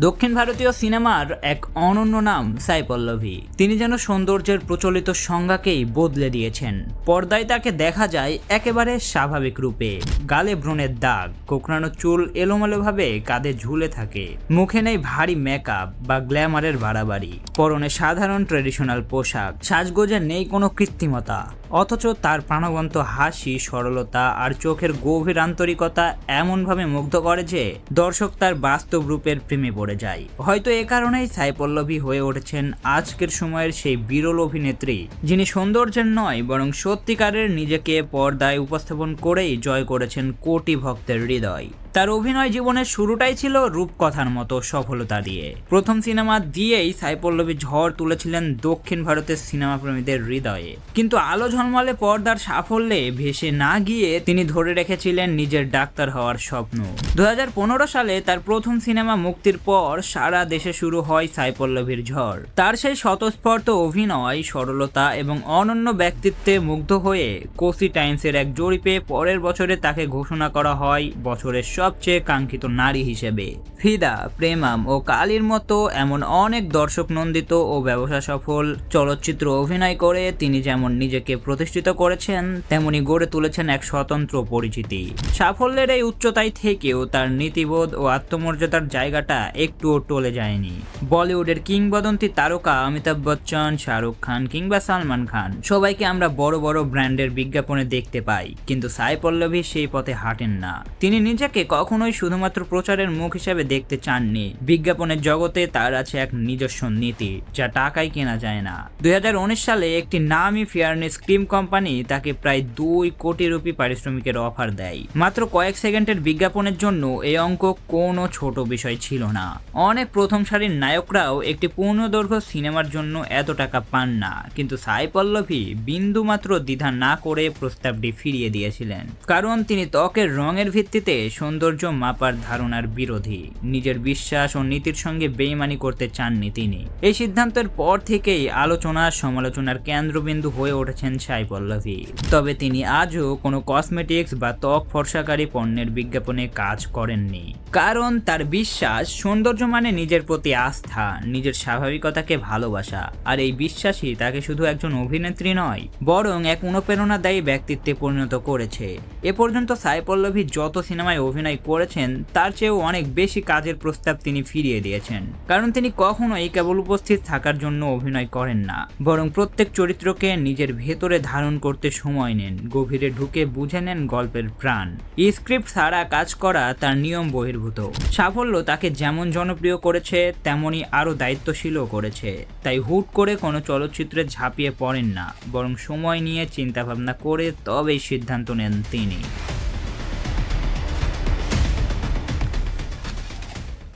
দক্ষিণ ভারতীয় সিনেমার এক অনন্য নাম, সাই পল্লবী। তিনি যেন সৌন্দর্যের প্রচলিত সংজ্ঞাকেই বদলে দিয়েছেন। পর্দায় তাকে দেখা যায় একেবারে স্বাভাবিক রূপে। গালে ব্রণের দাগ, কোকড়ানো চুল এলোমেলোভাবে কাঁধে ঝুলে থাকে। মুখে নেই ভারী মেকআপ বা গ্ল্যামারের বাড়াবাড়ি। পরনে সাধারণ ট্রেডিশনাল পোশাক। সাজগোজে নেই কোনো কৃত্রিমতা। অথচ তার প্রাণবন্ত হাসি, সরলতা আর চোখের গভীর আন্তরিকতা এমনভাবে মুগ্ধ করে যে দর্শক তার বাস্তব রূপের প্রেমে পড়ে যায়। হয়তো এ কারণেই সাই পল্লবী হয়ে উঠেছেন আজকের সময়ের সেই বিরল অভিনেত্রী, যিনি সৌন্দর্যের নয়, বরং সত্যিকারের নিজেকে পর্দায় উপস্থাপন করেই জয় করেছেন কোটি ভক্তের হৃদয়। তার অভিনয় জীবনের শুরুটাই ছিল রূপকথার মতো সফলতা দিয়ে। প্রথম সিনেমা দিয়েই সাই পল্লবী ঝড় তুলেছিলেন দক্ষিণ ভারতের সিনেমা প্রেমীদের হৃদয়ে। কিন্তু আলো ঝলমলে পর্দার সাফল্যে ভেসে না গিয়ে তিনি ধরে রেখেছিলেন নিজের ডাক্তার হওয়ার স্বপ্ন। দু হাজার পনেরো সালে তার প্রথম সিনেমা মুক্তির পর সারা দেশে শুরু হয় সাই পল্লবীর ঝড়। তার সেই স্বতঃস্ফূর্ত অভিনয়, সরলতা এবং অনন্য ব্যক্তিত্বে মুগ্ধ হয়ে কোসি টাইমসের এক জরিপে পরের বছরে তাকে ঘোষণা করা হয় বছরের সবচেয়ে কাঙ্ক্ষিত নারী হিসেবে। ফিদা, প্রেমাম ও কালীর মতো এমন অনেক দর্শক নন্দিত ও ব্যবসা সফল চলচ্চিত্র অভিনয় করে তিনি যেমন নিজেকে প্রতিষ্ঠিত করেছেন, তেমনি গড়ে তুলেছেন এক স্বতন্ত্র পরিচিতি। সাফল্যের এই উচ্চতায় থেকেও তার নীতিবোধ ও আত্মমর্যাদার জায়গাটা একটুও টলে যায়নি। বলিউডের কিংবদন্তি তারকা অমিতাভ বচ্চন, শাহরুখ খান কিংবা সালমান খান, সবাইকে আমরা বড় বড় ব্র্যান্ডের বিজ্ঞাপনে দেখতে পাই, কিন্তু সাই পল্লবী সেই পথে হাঁটেন না। তিনি নিজেকে কখনোই শুধুমাত্র প্রচারের মুখ হিসেবে দেখতে চাননি। বিজ্ঞাপনের জগতে তার আছে এক নিজস্ব নীতি, যা টাকায় কেনা যায় না। দুই হাজার উনিশ সালে একটি নামি ফেয়ারনেস ক্রিম কোম্পানি তাকে প্রায় দুই কোটি রুপি পারিশ্রমিকের অফার দেয়। মাত্র কয়েক সেকেন্ডের বিজ্ঞাপনের জন্য এই অঙ্ক কোনো ছোট বিষয় ছিল না। অনেক প্রথম সারির নায়করাও একটি পূর্ণদৈর্ঘ্য সিনেমার জন্য এত টাকা পান না, কিন্তু সাই পল্লভী বিন্দু মাত্র দ্বিধা না করে প্রস্তাবটি ফিরিয়ে দিয়েছিলেন। কারণ তিনি ত্বকের রঙের ভিত্তিতে সৌন্দর্য মাপার ধারণার বিরোধী। নিজের বিশ্বাস ও নীতির সঙ্গে বেইমানি করতে চাননি তিনি। এই সিদ্ধান্তের পর থেকেই আলোচনা, সমালোচনার কেন্দ্রবিন্দু হয়ে উঠেছেন সাই পল্লভী তবে তিনি আজও কোনো কসমেটিক্স বা ত্বক ফর্সাকারী পণ্যের বিজ্ঞাপনে কাজ করেননি। কারণ তার বিশ্বাস, সৌন্দর্য মানে নিজের প্রতি আস্থা, নিজের স্বাভাবিকতাকে ভালোবাসা। আর এই বিশ্বাসই তাকে শুধু একজন অভিনেত্রী নয়, বরং এক অনুপ্রেরণাদায়ী ব্যক্তিত্বে পরিণত করেছে। এ পর্যন্ত সাই পল্লভী যত সিনেমায় অভিনয় করেছেন, তার চেয়েও অনেক বেশি কাজের প্রস্তাব তিনি ফিরিয়ে দিয়েছেন। কারণ তিনি কখনোই কেবল উপস্থিত থাকার জন্য অভিনয় করেন না, বরং প্রত্যেক চরিত্রকে নিজের ভেতরে ধারণ করতে সময় নেন, গভীরে ঢুকে বুঝে নেন গল্পের প্রাণ। স্ক্রিপ্ট ছাড়া কাজ করা তার নিয়ম বহির্ভূত। সাফল্য তাকে যেমন জনপ্রিয় করেছে তেমনই আরও দায়িত্বশীলও করেছে। তাই হুট করে কোনো চলচ্চিত্রে ঝাঁপিয়ে পড়েন না, বরং সময় নিয়ে চিন্তাভাবনা করে তবেই সিদ্ধান্ত নেন তিনি।